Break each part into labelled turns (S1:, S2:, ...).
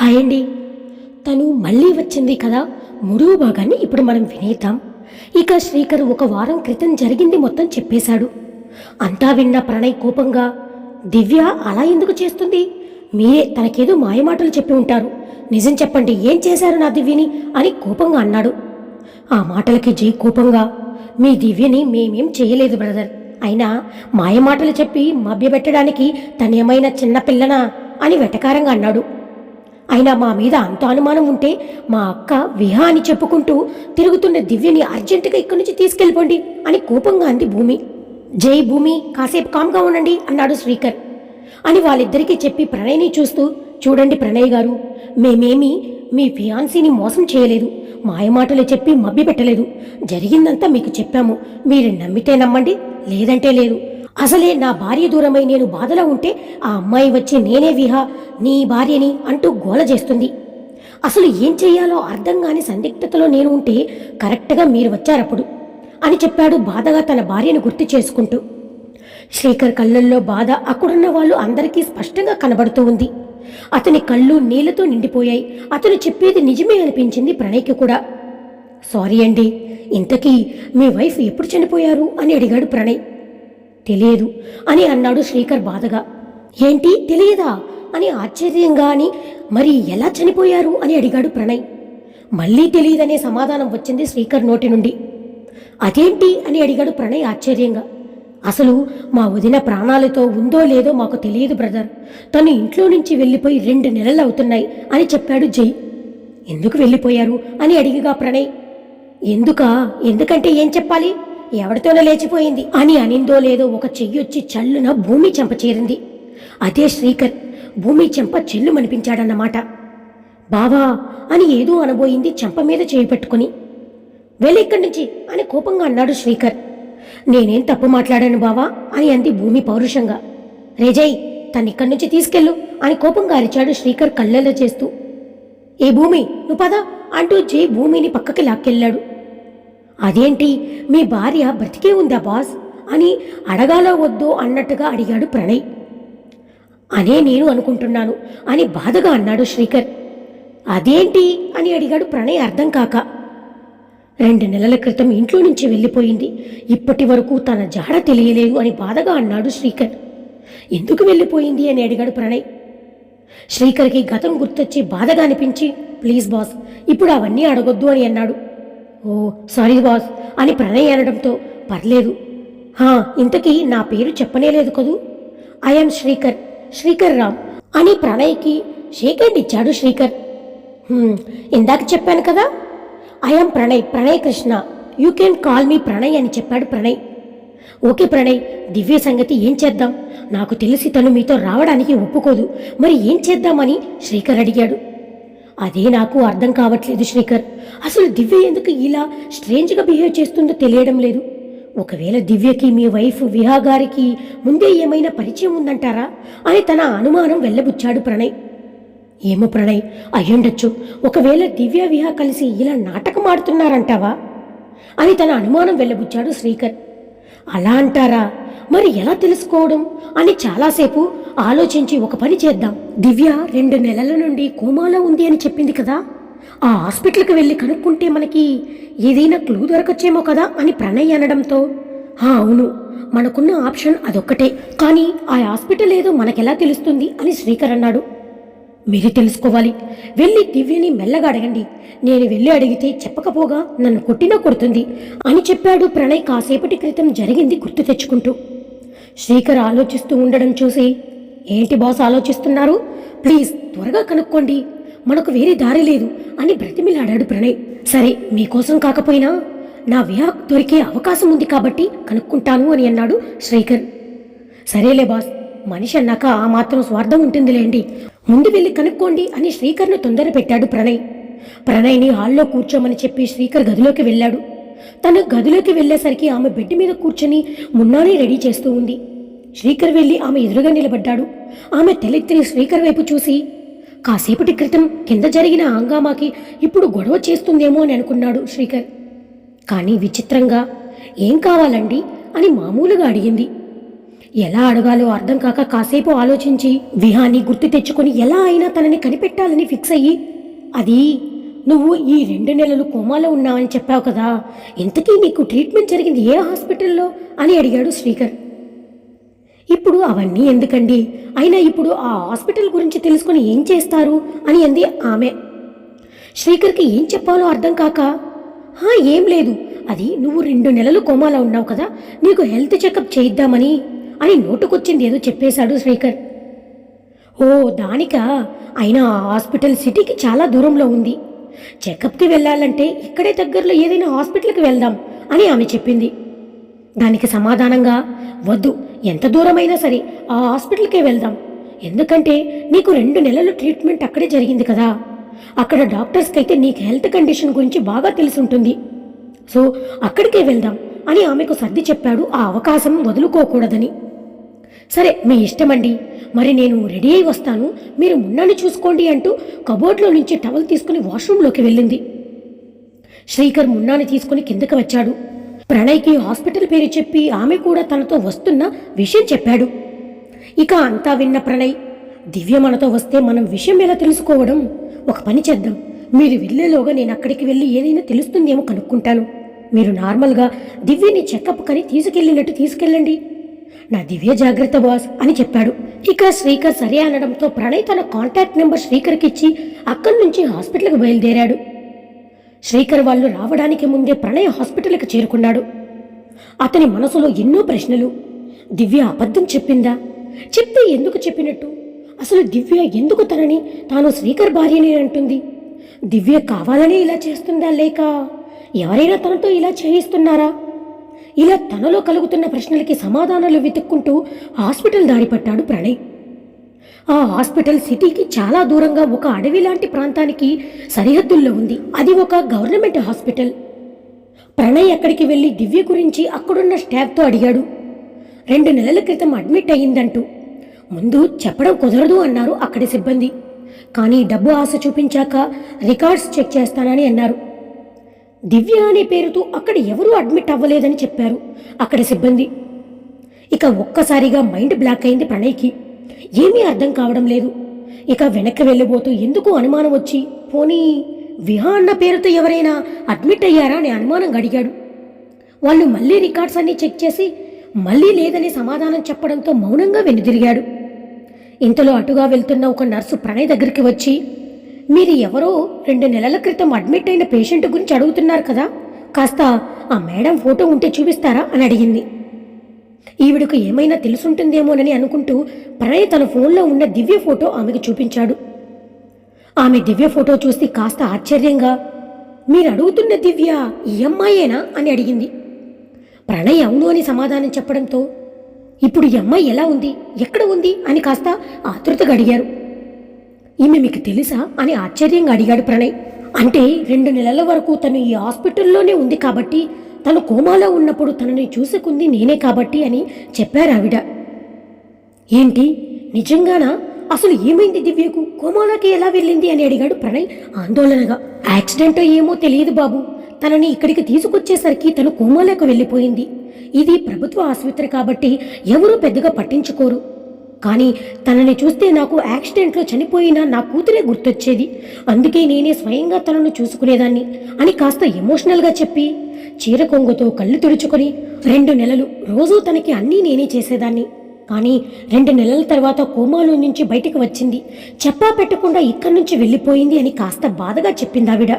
S1: Hi అండి తను మళ్ళీ వచ్చింది కదా? మూడవ భాగాన్ని ఇప్పుడు మనం వినేద్దాం. ఇక శ్రీకర్ ఒక వారం క్రితం జరిగింది మొత్తం చెప్పేశాడు. అంతా విన్న ప్రణయ్ కోపంగా దివ్య అలా ఎందుకు చేస్తుంది? మీరే తనకేదో మాయమాటలు చెప్పి ఉంటారు. నిజం చెప్పండి ఏం చేశారు నా దివ్యని? అని కోపంగా అన్నాడు. ఆ మాటలకి జై కోపంగా మీ దివ్యని మేమేం చేయలేదు బ్రదర్. అయినా మాయమాటలు చెప్పి మభ్యపెట్టడానికి తనేమైనా చిన్నపిల్లనా అని వెటకారంగా అన్నాడు. అయినా మా మీద అంత అనుమానం ఉంటే మా అక్క విహా అని చెప్పుకుంటూ తిరుగుతున్న దివ్యని అర్జెంటుగా ఇక్కడి నుంచి తీసుకెళ్ళిపోండి అని కోపంగా అంది భూమి. జై భూమి కాసేపు కామ్గా ఉండండి అన్నాడు శ్రీకర్. అని వాళ్ళిద్దరికీ చెప్పి ప్రణయ్ని చూస్తూ చూడండి ప్రణయ్ గారు మేమేమీ మీ ఫియాన్సీని మోసం చేయలేదు మాయమాటలు చెప్పి మబ్బి పెట్టలేదు జరిగిందంతా మీకు చెప్పాము మీరు నమ్మితే నమ్మండి లేదంటే లేదు అసలే నా భార్య దూరమై నేను బాధలో ఉంటే ఆ అమ్మాయి వచ్చి నేనే విహా నీ భార్యని అంటూ గోల చేస్తుంది. అసలు ఏం చెయ్యాలో అర్థం కాని సందిగ్ధతలో నేను ఉంటే కరెక్ట్గా మీరు వచ్చారప్పుడు అని చెప్పాడు బాధగా తన భార్యను గుర్తు చేసుకుంటూ. శ్రీకర్ కళ్ళల్లో బాధ అక్కడున్న వాళ్ళు అందరికీ స్పష్టంగా కనబడుతూ ఉంది. అతని కళ్ళు నీళ్ళతో నిండిపోయాయి. అతను చెప్పేది నిజమే అనిపించింది ప్రణయ్కి కూడా. సారీ అండి ఇంతకీ మీ వైఫ్ ఎప్పుడు చనిపోయారు? అని అడిగాడు ప్రణయ్. తెలియదు అని అన్నాడు శ్రీకర్ బాధగా. ఏంటి తెలియదా? అని ఆశ్చర్యంగా అని మరి ఎలా చనిపోయారు? అని అడిగాడు ప్రణయ్. మళ్ళీ తెలియదనే సమాధానం వచ్చింది శ్రీకర్ నోటి నుండి. అదేంటి? అని అడిగాడు ప్రణయ్ ఆశ్చర్యంగా. అసలు మా వదిన ప్రాణాలతో ఉందో లేదో మాకు తెలియదు బ్రదర్. తను ఇంట్లో నుంచి వెళ్ళిపోయి రెండు నెలలు అవుతున్నాయి అని చెప్పాడు జై. ఎందుకు వెళ్ళిపోయారు? అని అడిగిగా ప్రణయ్. ఎందుకా? ఎందుకంటే ఏం చెప్పాలి? ఎవరితోనో లేచిపోయింది. అని అనిందో లేదో ఒక చెయ్యొచ్చి చల్లున భూమి చెంప చేరింది. అదే శ్రీకర్ భూమి చెంప చెల్లుమనిపించాడన్నమాట. బావా అని ఏదో అనబోయింది చెంప మీద చేయి పెట్టుకుని. వెళ్ళి ఇక్కడి నుంచి అని కోపంగా అన్నాడు శ్రీకర్. నేనేం తప్పు మాట్లాడాను బావా అని అంది భూమి పౌరుషంగా. రేజయ్ తన్నిక్కడి నుంచి తీసుకెళ్ళు అని కోపంగా అరిచాడు శ్రీకర్ కళ్ళెల్లో చేస్తూ. ఏ భూమి నువ్వు పద అంటూ జై భూమిని పక్కకి లాక్కెళ్ళాడు. అదేంటి? మీ భార్య బ్రతికే ఉందా బాస్? అని అడగాలో వద్దో అన్నట్టుగా అడిగాడు ప్రణయ్. అనే నేను అనుకుంటున్నాను అని బాధగా అన్నాడు శ్రీకర్. అదేంటి అని అడిగాడు ప్రణయ్ అర్థం కాక. రెండు నెలల క్రితం ఇంట్లో నుంచి వెళ్ళిపోయింది. ఇప్పటి వరకు తన జాడ తెలియలేదు అని బాధగా అన్నాడు శ్రీకర్. ఎందుకు వెళ్ళిపోయింది అని అడిగాడు ప్రణయ్. శ్రీకర్కి గతం గుర్తొచ్చి బాధగా అనిపించి ప్లీజ్ బాస్ ఇప్పుడు అవన్నీ అడగొద్దు అని అన్నాడు. ఓ సారీ బాస్ అని ప్రణయ్ అనడంతో పర్లేదు. హా ఇంతకీ నా పేరు చెప్పనేలేదు కదూ? ఐఎమ్ శ్రీకర్ శ్రీకర్ రామ్ అని ప్రణయ్కి షేక్ హ్యాండ్ ఇచ్చాడు శ్రీకర్. ఇందాక చెప్పాను కదా? I'm Pranay Pranay Krishna. You can call me Pranay అని చెప్పాడు ప్రణయ్. ఓకే ప్రణయ్ దివ్య సంగతి ఏం చేద్దాం? నాకు తెలిసి తను మీతో రావడానికి ఒప్పుకోదు. మరి ఏం చేద్దామని శ్రీకర్ అడిగాడు. అదే నాకు అర్థం కావట్లేదు శ్రీకర్. అసలు దివ్య ఎందుకు ఇలా స్ట్రేంజ్గా బిహేవ్ చేస్తుందో తెలియడం లేదు. ఒకవేళ దివ్యకి మీ వైఫ్ విహా గారికి ముందే ఏమైనా పరిచయం ఉందంటారా? అని తన అనుమానం వెళ్ళబుచ్చాడు ప్రణయ్. ఏమో ప్రణయ్ అయ్యుండొచ్చు. ఒకవేళ దివ్య విహా కలిసి ఇలా నాటకం ఆడుతున్నారంటావా? అని తన అనుమానం వెళ్ళబుచ్చాడు శ్రీకర్. అలా అంటారా? మరి ఎలా తెలుసుకోవడం? అని చాలాసేపు ఆలోచించి ఒక పని చేద్దాం. దివ్య రెండు నెలల నుండి కోమాలో ఉంది అని చెప్పింది కదా? ఆ హాస్పిటల్కి వెళ్ళి కనుక్కుంటే మనకి ఏదైనా క్లూ దొరకచ్చేమో కదా? అని ప్రణయ్ అనడంతో "హా, అవును. మనకున్న ఆప్షన్ అదొక్కటే. కానీ ఆ హాస్పిటల్ ఏదో మనకెలా తెలుస్తుంది? అని శ్రీకర్ అన్నాడు. మీరు తెలుసుకోవాలి. వెళ్ళి దివ్యని మెల్లగా అడగండి. నేను వెళ్ళి అడిగితే చెప్పకపోగా నన్ను కొట్టినా కొడుతుంది అని చెప్పాడు ప్రణయ్ కాసేపటి క్రితం జరిగింది గుర్తు తెచ్చుకుంటూ. శ్రీకర్ ఆలోచిస్తూ ఉండడం చూసి ఏంటి బాస్ ఆలోచిస్తున్నారు? ప్లీజ్ త్వరగా కనుక్కోండి. మనకు వేరే దారి లేదు అని బ్రతిమిలాడాడు ప్రణయ్. సరే మీకోసం కాకపోయినా నా విహా దొరికే అవకాశం ఉంది కాబట్టి కనుక్కుంటాను అని అన్నాడు శ్రీకర్ సరేలే బాస్ మనిషి అన్నాక ఆ మాత్రం స్వార్థం ఉంటుందిలేండి. ముందు వెళ్ళి కనుక్కోండి అని శ్రీకర్ను తొందర పెట్టాడు ప్రణయ్. ప్రణయ్ని హాల్లో కూర్చోమని చెప్పి శ్రీకర్ గదిలోకి వెళ్ళాడు. తను గదిలోకి వెళ్ళేసరికి ఆమె బెడ్ మీద కూర్చొని మున్నాని రెడీ చేస్తూ ఉంది. శ్రీకర్ వెళ్ళి ఆమె ఎదురుగా నిలబడ్డాడు. ఆమె తెలెత్తిని శ్రీకర్ వైపు చూసి కాసేపటి క్రితం కింద జరిగిన హంగామాకి ఇప్పుడు గొడవ చేస్తుందేమో అని అనుకున్నాడు శ్రీకర్. కానీ విచిత్రంగా ఏం కావాలండి? అని మామూలుగా అడిగింది. ఎలా అడగాలో అర్థం కాక కాసేపు ఆలోచించి విహాన్ని గుర్తు తెచ్చుకొని ఎలా అయినా తనని కనిపెట్టాలని ఫిక్స్ అయ్యి అది నువ్వు ఈ రెండు నెలలు కోమాలో ఉన్నావని చెప్పావు కదా. ఇంతకీ నీకు ట్రీట్మెంట్ జరిగింది ఏ హాస్పిటల్లో అని అడిగాడు శ్రీకర్. ఇప్పుడు అవన్నీ ఎందుకండి? అయినా ఇప్పుడు ఆ హాస్పిటల్ గురించి తెలుసుకుని ఏం చేస్తారు అని అంది ఆమె. శ్రీకర్కి ఏం చెప్పాలో అర్థం కాక "హా, ఏం లేదు. అది నువ్వు రెండు నెలలు కోమాలో ఉన్నావు కదా. నీకు హెల్త్ చెకప్ చేయిద్దామని అని నోటుకొచ్చింది ఏదో చెప్పేశాడు శ్రీకర్. ఓ దానికా? అయినా ఆ హాస్పిటల్ సిటీకి చాలా దూరంలో ఉంది. చెకప్కి వెళ్ళాలంటే ఇక్కడే దగ్గరలో ఏదైనా హాస్పిటల్కి వెళ్దాం అని ఆమె చెప్పింది. దానికి సమాధానంగా వద్దు ఎంత దూరమైనా సరే ఆ హాస్పిటల్కే వెళ్దాం. ఎందుకంటే నీకు రెండు నెలలు ట్రీట్మెంట్ అక్కడే జరిగింది కదా. అక్కడ డాక్టర్స్కి అయితే నీకు హెల్త్ కండిషన్ గురించి బాగా తెలిసి ఉంటుంది సో అక్కడికే వెళ్దాం అని ఆమెకు సర్ది చెప్పాడు. ఆ అవకాశం వదులుకోకూడదని. సరే మీ ఇష్టమండి. మరి నేను రెడీ అయి వస్తాను. మీరు మున్నాను చూసుకోండి అంటూ కబోర్డ్లో నుంచి టవల్ తీసుకుని వాష్రూంలోకి వెళ్ళింది. శ్రీకర్ మున్నాని తీసుకుని కిందకి వచ్చాడు. ప్రణయ్కి హాస్పిటల్ పేరు చెప్పి ఆమె కూడా తనతో వస్తున్న విషయం చెప్పాడు. ఇక అంతా విన్న ప్రణయ్ దివ్య మనతో వస్తే మనం విషయం ఎలా తెలుసుకోవడం? ఒక పని చేద్దాం. మీరు వెళ్ళేలోగా నేను అక్కడికి వెళ్ళి ఏదైనా తెలుస్తుందేమో కనుక్కుంటాను. మీరు నార్మల్గా దివ్యని చెకప్ కని తీసుకెళ్ళినట్టు తీసుకెళ్ళండి. నా దివ్య జాగ్రత్త బాస్ అని చెప్పాడు. ఇక శ్రీకర్ సరే అనడంతో ప్రణయ్ తన కాంటాక్ట్ నెంబర్ శ్రీకర్కి ఇచ్చి అక్కడి నుంచి హాస్పిటల్కి బయలుదేరాడు. శ్రీకర్ వాళ్ళు రావడానికి ముందే ప్రణయ్ హాస్పిటల్కి చేరుకున్నాడు. అతని మనసులో ఎన్నో ప్రశ్నలు. దివ్య అబద్ధం చెప్పిందా? చెప్తే ఎందుకు చెప్పినట్టు? అసలు దివ్య ఎందుకు తనని తాను శ్రీకర్ భార్యని అంటుంది? దివ్య కావాలనే ఇలా చేస్తుందా లేక? ఎవరైనా తనతో ఇలా చేయిస్తున్నారా? ఇలా తనలో కలుగుతున్న ప్రశ్నలకి సమాధానాలు వెతుక్కుంటూ హాస్పిటల్ దారి పట్టాడు ప్రణయ్. ఆ హాస్పిటల్ సిటీకి చాలా దూరంగా ఒక అడవి లాంటి ప్రాంతానికి సరిహద్దుల్లో ఉంది. అది ఒక గవర్నమెంట్ హాస్పిటల్. ప్రణయ్ అక్కడికి వెళ్ళి దివ్య గురించి అక్కడున్న స్టాఫ్తో అడిగాడు. రెండు నెలల క్రితం అడ్మిట్ అయ్యిందంటూ. ముందు చెప్పడం కుదరదు అన్నారు అక్కడి సిబ్బంది. కానీ డబ్బు ఆశ చూపించాక రికార్డ్స్ చెక్ చేస్తానని అన్నారు. దివ్య అనే పేరుతో అక్కడ ఎవరూ అడ్మిట్ అవ్వలేదని చెప్పారు అక్కడ సిబ్బంది. ఇక ఒక్కసారిగా మైండ్ బ్లాక్ అయింది ప్రణయ్కి. ఏమీ అర్థం కావడం లేదు. ఇక వెనక్కి వెళ్ళబోతూ ఎందుకు అనుమానం వచ్చి పోనీ విహా అన్న పేరుతో ఎవరైనా అడ్మిట్ అయ్యారా అని అనుమానం అడిగాడు వాళ్ళు మళ్ళీ రికార్డ్స్ అన్నీ చెక్ చేసి మళ్ళీ లేదని సమాధానం చెప్పడంతో మౌనంగా వెనుదిరిగాడు. ఇంతలో అటుగా వెళ్తున్న ఒక నర్సు ప్రణయ్ దగ్గరికి వచ్చి మీరు ఎవరో రెండు నెలల క్రితం అడ్మిట్ అయిన పేషెంట్ గురించి అడుగుతున్నారు కదా? కాస్త ఆ మేడం ఫోటో ఉంటే చూపిస్తారా అని అడిగింది. ఈవిడకు ఏమైనా తెలుసుంటుందేమోనని అనుకుంటూ ప్రణయ్ తన ఫోన్లో ఉన్న దివ్య ఫోటో ఆమెకు చూపించాడు. ఆమె దివ్య ఫోటో చూసి కాస్త ఆశ్చర్యంగా మీరు అడుగుతున్న దివ్య ఈ అమ్మాయేనా? అని అడిగింది. ప్రణయ్ అవును అని సమాధానం చెప్పడంతో ఇప్పుడు ఈ అమ్మాయి ఎలా ఉంది? ఎక్కడ ఉంది? అని కాస్త ఆతృతగా అడిగారు. ఈమె మీకు తెలుసా అని ఆశ్చర్యంగా అడిగాడు ప్రణయ్. అంటే రెండు నెలల వరకు తను ఈ హాస్పిటల్లోనే ఉంది కాబట్టి తను కోమాలో ఉన్నప్పుడు తనని చూసుకుంది నేనే కాబట్టి అని చెప్పారు ఆవిడ. ఏంటి? నిజంగానా? అసలు ఏమైంది దివ్యకు? కోమాలోకి ఎలా వెళ్ళింది అని అడిగాడు ప్రణయ్ ఆందోళనగా. యాక్సిడెంట్ ఏమో తెలియదు బాబు. తనని ఇక్కడికి తీసుకొచ్చేసరికి తను కోమాలోకి వెళ్ళిపోయింది. ఇది ప్రభుత్వ ఆసుపత్రి కాబట్టి ఎవరూ పెద్దగా పట్టించుకోరు. కానీ తనని చూస్తే నాకు యాక్సిడెంట్లో చనిపోయిన నా కూతురే గుర్తొచ్చేది. అందుకే నేనే స్వయంగా తనను చూసుకునేదాన్ని అని కాస్త ఎమోషనల్గా చెప్పి చీర కొంగుతో కళ్ళు తుడుచుకొని రెండు నెలలు రోజూ తనకి అన్నీ నేనే చేసేదాన్ని. కానీ రెండు నెలల తర్వాత కోమాలో నుంచి బయటికి వచ్చింది. చెప్పా పెట్టకుండా ఇక్కడి నుంచి వెళ్ళిపోయింది అని కాస్త బాధగా చెప్పింది ఆవిడ.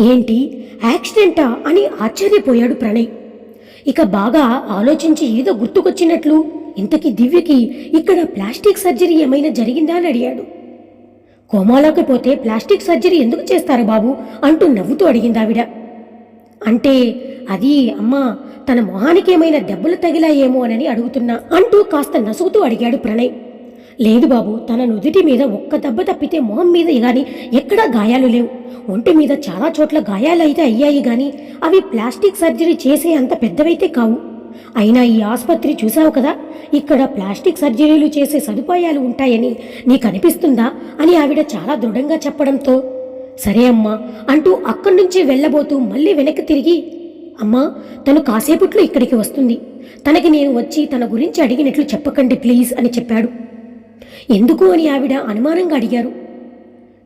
S1: ఏంటి? యాక్సిడెంటా? అని ఆశ్చర్యపోయాడు ప్రణయ్. ఇక బాగా ఆలోచించి ఏదో గుర్తుకొచ్చినట్లు ఇంతకీ దివ్యకి ఇక్కడ ప్లాస్టిక్ సర్జరీ ఏమైనా జరిగిందా అని అడిగాడు. కోమాలోకి పోతే ప్లాస్టిక్ సర్జరీ ఎందుకు చేస్తారు బాబు అంటూ నవ్వుతూ అడిగింది ఆవిడ అంటే అది అమ్మా తన మొహానికి ఏమైనా దెబ్బలు తగిలాయేమో అని అడుగుతున్నా అంటూ కాస్త నసుగుతూ అడిగాడు ప్రణయ్. లేదు బాబు తన నుదుటి మీద ఒక్క దెబ్బ తప్పితే మొహం మీద గాని ఎక్కడా గాయాలు లేవు. ఒంటి మీద చాలా చోట్ల గాయాలు అయితే అయ్యాయి గాని అవి ప్లాస్టిక్ సర్జరీ చేసే అంత పెద్దవైతే కావు. అయినా ఈ ఆసుపత్రి చూసావు కదా? ఇక్కడ ప్లాస్టిక్ సర్జరీలు చేసే సదుపాయాలు ఉంటాయని నీకు అనిపిస్తుందా అని ఆవిడ చాలా దృఢంగా చెప్పడంతో సరే అమ్మా అంటూ అక్కడి నుంచి వెళ్ళబోతూ మళ్ళీ వెనక్కి తిరిగి అమ్మా తను కాసేపట్లో ఇక్కడికి వస్తుంది. తనకి నేను వచ్చి తన గురించి అడిగినట్లు చెప్పకండి ప్లీజ్ అని చెప్పాడు. ఎందుకు అని ఆవిడ అనుమానంగా అడిగారు.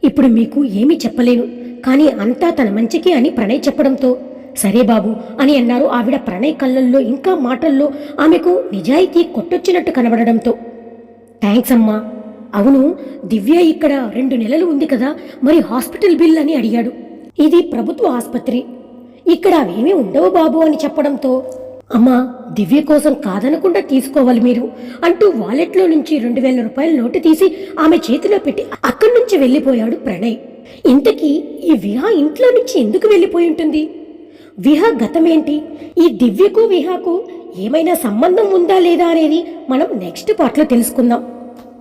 S1: ఇప్పుడు మీకు ఏమీ చెప్పలేను కానీ అంతా తన మంచికి అని ప్రణయ్ చెప్పడంతో సరే బాబు అని అన్నారు ఆవిడ ప్రణయ్ కళ్ళల్లో ఇంకా మాటల్లో ఆమెకు నిజాయితీ కొట్టొచ్చినట్టు కనబడడంతో. థ్యాంక్స్ అమ్మా. అవును దివ్య ఇక్కడ రెండు నెలలు ఉంది కదా మరి హాస్పిటల్ బిల్ అని అడిగాడు. ఇది ప్రభుత్వ ఆసుపత్రి. ఇక్కడ అవేమీ ఉండవు బాబు అని చెప్పడంతో అమ్మా దివ్య కోసం కాదనకుండా తీసుకోవాలి మీరు అంటూ వాలెట్లో నుంచి రెండు వేల రూపాయల నోటు తీసి ఆమె చేతిలో పెట్టి అక్కడి నుంచి వెళ్ళిపోయాడు ప్రణయ్. ఇంతకీ ఈ విహా ఇంట్లో నుంచి ఎందుకు వెళ్ళిపోయి ఉంటుంది? విహ గతమేంటి? ఈ దివ్యకు విహాకు ఏమైనా సంబంధం ఉందా లేదా అనేది మనం నెక్స్ట్ పార్ట్లో తెలుసుకుందాం.